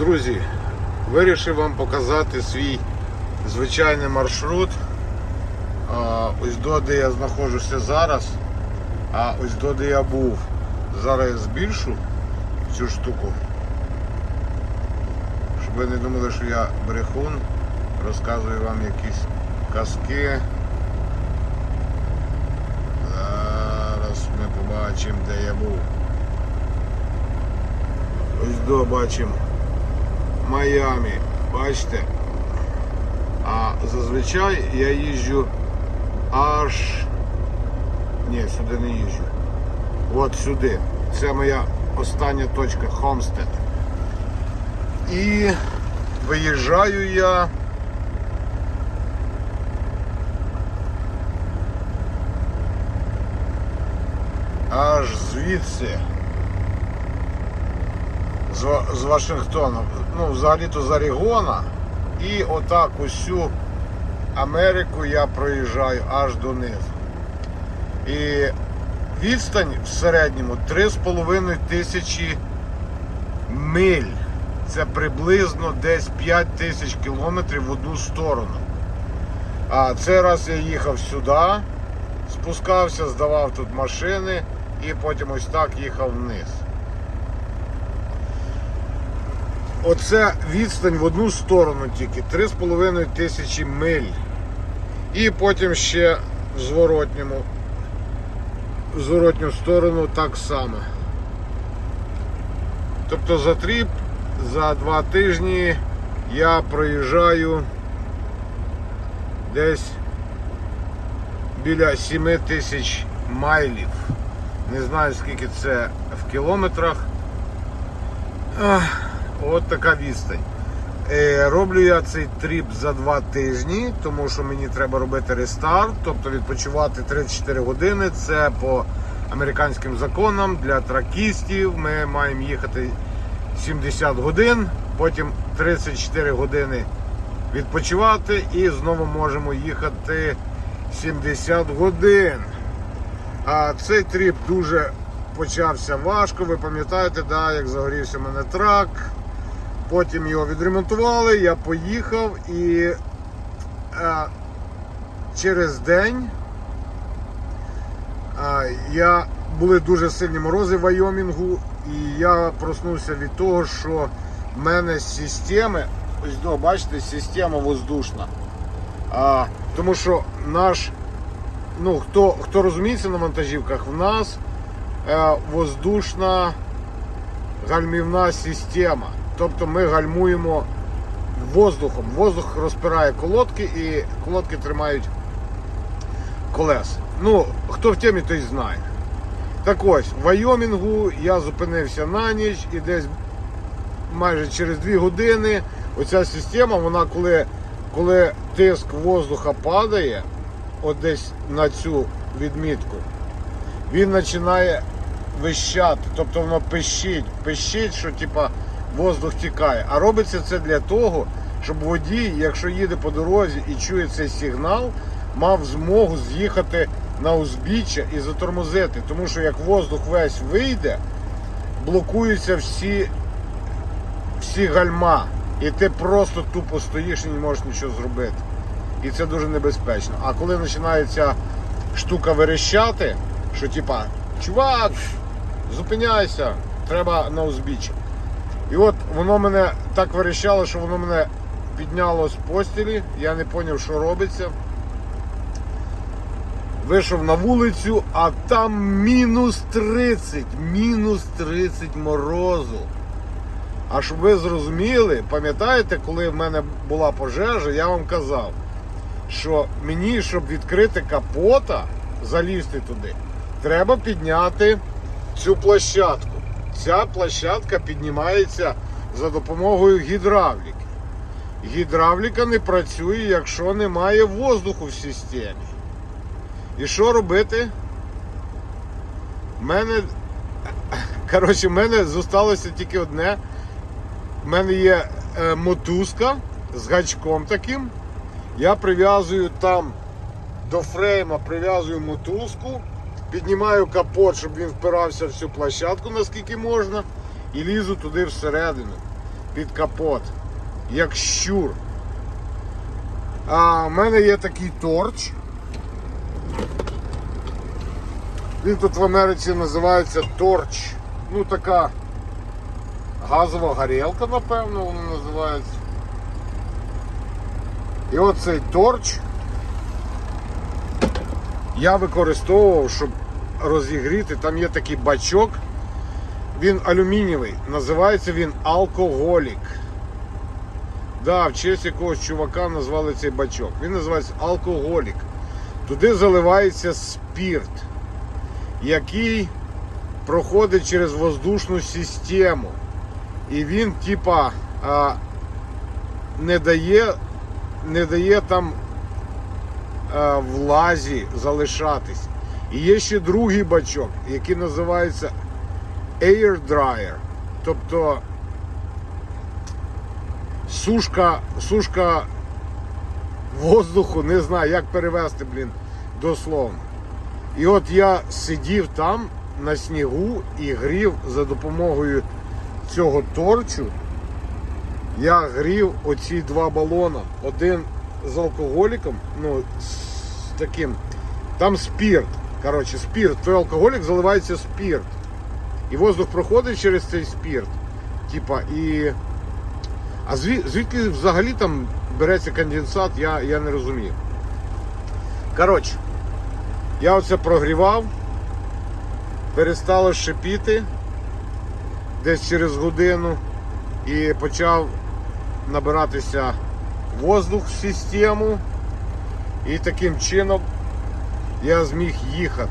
Друзі, вирішив вам показати свій звичайний маршрут. Ось до де я знаходжуся зараз, а ось до де я був. Зараз я збільшу цю штуку. Щоб ви не думали, що я брехун, розказую вам якісь казки. Зараз ми побачимо, де я був. Ось до бачимо Майамі. Бачите? А зазвичай я їжджу аж... Ні, сюди не їжджу. От сюди. Це моя остання точка Хомстед. І виїжджаю я. Аж звідси. З, Ва- з Вашингтона. Ну, взагалі-то з Орегона. І отак усю Америку я проїжджаю аж донизу. І відстань в середньому 3,5 тисячі миль. Це приблизно десь 5 тисяч кілометрів в одну сторону. А цей раз я їхав сюди, спускався, здавав тут машини і потім ось так їхав вниз. Оце відстань в одну сторону тільки 3,5 тисячі миль. І потім ще в зворотньому, в зворотню сторону так само. Тобто за тріп, за два тижні я проїжджаю десь біля 7 тисяч майлів. Не знаю скільки це в кілометрах. Ах. От така відстань. Е, роблю я цей тріп за два тижні, тому що мені треба робити рестарт, тобто відпочивати 34 години. Це по американським законам для тракістів. Ми маємо їхати 70 годин, потім 34 години відпочивати і знову можемо їхати 70 годин. А цей тріп дуже почався важко. Ви пам'ятаєте, да, як загорівся в мене трак. Потім його відремонтували, я поїхав і е, через день е, я, були дуже сильні морози в Вайомінгу, і я проснувся від того, що в мене системи, ось до, бачите, система воздушна. А, тому що наш, ну хто, хто розуміється на вантажівках, в нас е, воздушна гальмівна система. Тобто ми гальмуємо воздухом. Воздух розпирає колодки і колодки тримають колес. Ну, хто в темі, той знає. Так ось, в Вайомінгу я зупинився на ніч і десь майже через 2 години оця система, вона коли, коли тиск воздуха падає, от десь на цю відмітку, він починає вищати, тобто воно пищить, пищить, що типа воздух тікає. А робиться це для того, щоб водій, якщо їде по дорозі і чує цей сигнал, мав змогу з'їхати на узбіччя і затормозити. Тому що як воздух весь вийде, блокуються всі, всі гальма. І ти просто тупо стоїш і не можеш нічого зробити. І це дуже небезпечно. А коли починається штука верещати, що типа, чувак, зупиняйся, треба на узбіччя. І от воно мене так верещало, що воно мене підняло з постілі, я не зрозумів, що робиться. Вийшов на вулицю, а там мінус 30, мінус 30 морозу. А щоб ви зрозуміли, пам'ятаєте, коли в мене була пожежа, я вам казав, що мені, щоб відкрити капота, залізти туди, треба підняти цю площадку. Ця площадка піднімається за допомогою гідравліки. Гідравліка не працює, якщо немає воздуху в системі. І що робити? В мене, коротше, в мене зосталося тільки одне. У мене є е, мотузка з гачком таким. Я прив'язую там до фрейма, прив'язую мотузку, піднімаю капот, щоб він впирався в цю площадку, наскільки можна, і лізу туди всередину. під капот, як щур. А в мене є такий торч. Він тут в Америці називається торч. Ну така газова горілка, напевно, вона називається. І оцей торч я використовував, щоб розігріти. Там є такий бачок. Він алюмінієвий. Називається він алкоголік. Да, в честь якогось чувака назвали цей бачок. Він називається алкоголік. Туди заливається спірт, який проходить через воздушну систему. І він, типа, не дає, не дає там влазі залишатись. І є ще другий бачок, який називається Air Dryer. Тобто сушка, сушка воздуху, не знаю, як перевести, блін, дословно. І от я сидів там на снігу і грів за допомогою цього торчу. Я грів оці два балона. Один з алкоголіком, ну, з таким. Там спірт. Коротше, спірт. Той алкоголік заливається спірт. І воздух проходить через цей спірт. Типа, і. А зві... звідки взагалі там береться конденсат, я, я не розумію. Коротше, я оце прогрівав, перестало шипіти десь через годину і почав набиратися воздух в систему. І таким чином я зміг їхати.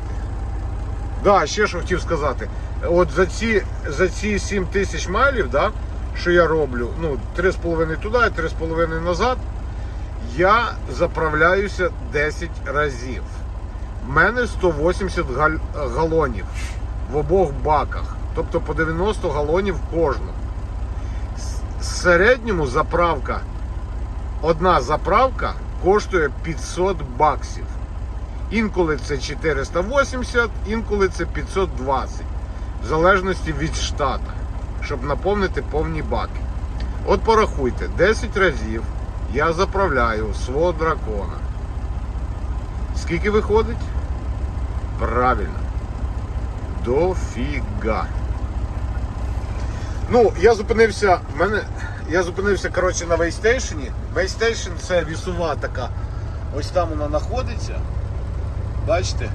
Да, ще що хотів сказати. От за ці, за ці 7 тисяч майлів, да, що я роблю, ну, 3,5 туди, 3,5 назад, я заправляюся 10 разів. У мене 180 галь- галонів в обох баках. Тобто по 90 галонів кожному. В середньому заправка, одна заправка коштує 500 баксів. Інколи це 480, інколи це 520. В залежності від штата, щоб наповнити повні баки. От порахуйте, 10 разів я заправляю свого дракона. Скільки виходить? Правильно. Дофіга. Ну, я зупинився. Мене. Я зупинився, коротше, на вейстейшені. Вейстейшн це вісова така. Ось там вона знаходиться. Бачите?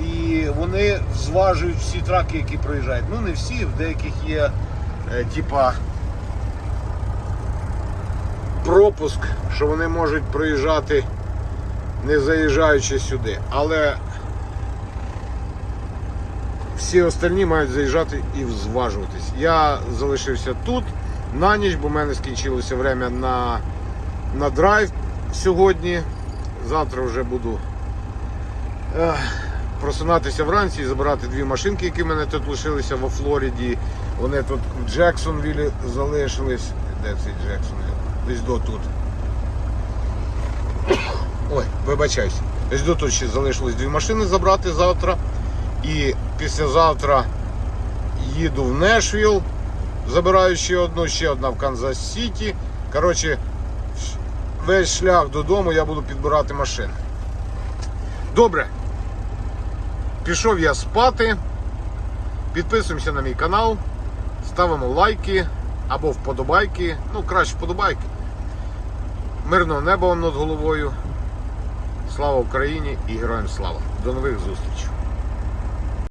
І вони зважують всі траки, які проїжджають. Ну не всі, в деяких є е, типа пропуск, що вони можуть проїжджати не заїжджаючи сюди. Але всі остальні мають заїжджати і зважуватись. Я залишився тут на ніч, бо в мене скінчилося время на, на драйв сьогодні. Завтра вже буду просинатися вранці і забирати дві машинки, які в мене тут лишилися во Флориді. Вони тут в Джексонвілі залишились. Де цей Джексонвіл? Десь до тут. Ой, вибачайся. Десь до тут ще залишилось дві машини забрати завтра. І післязавтра їду в Нешвіл, забираю ще одну, ще одна в Канзас Сіті. Коротше, весь шлях додому я буду підбирати машини. Добре. Пішов я спати. Підписуємося на мій канал, ставимо лайки або вподобайки. Ну, краще вподобайки. Мирного неба вам над головою. Слава Україні і героям слава! До нових зустрічей!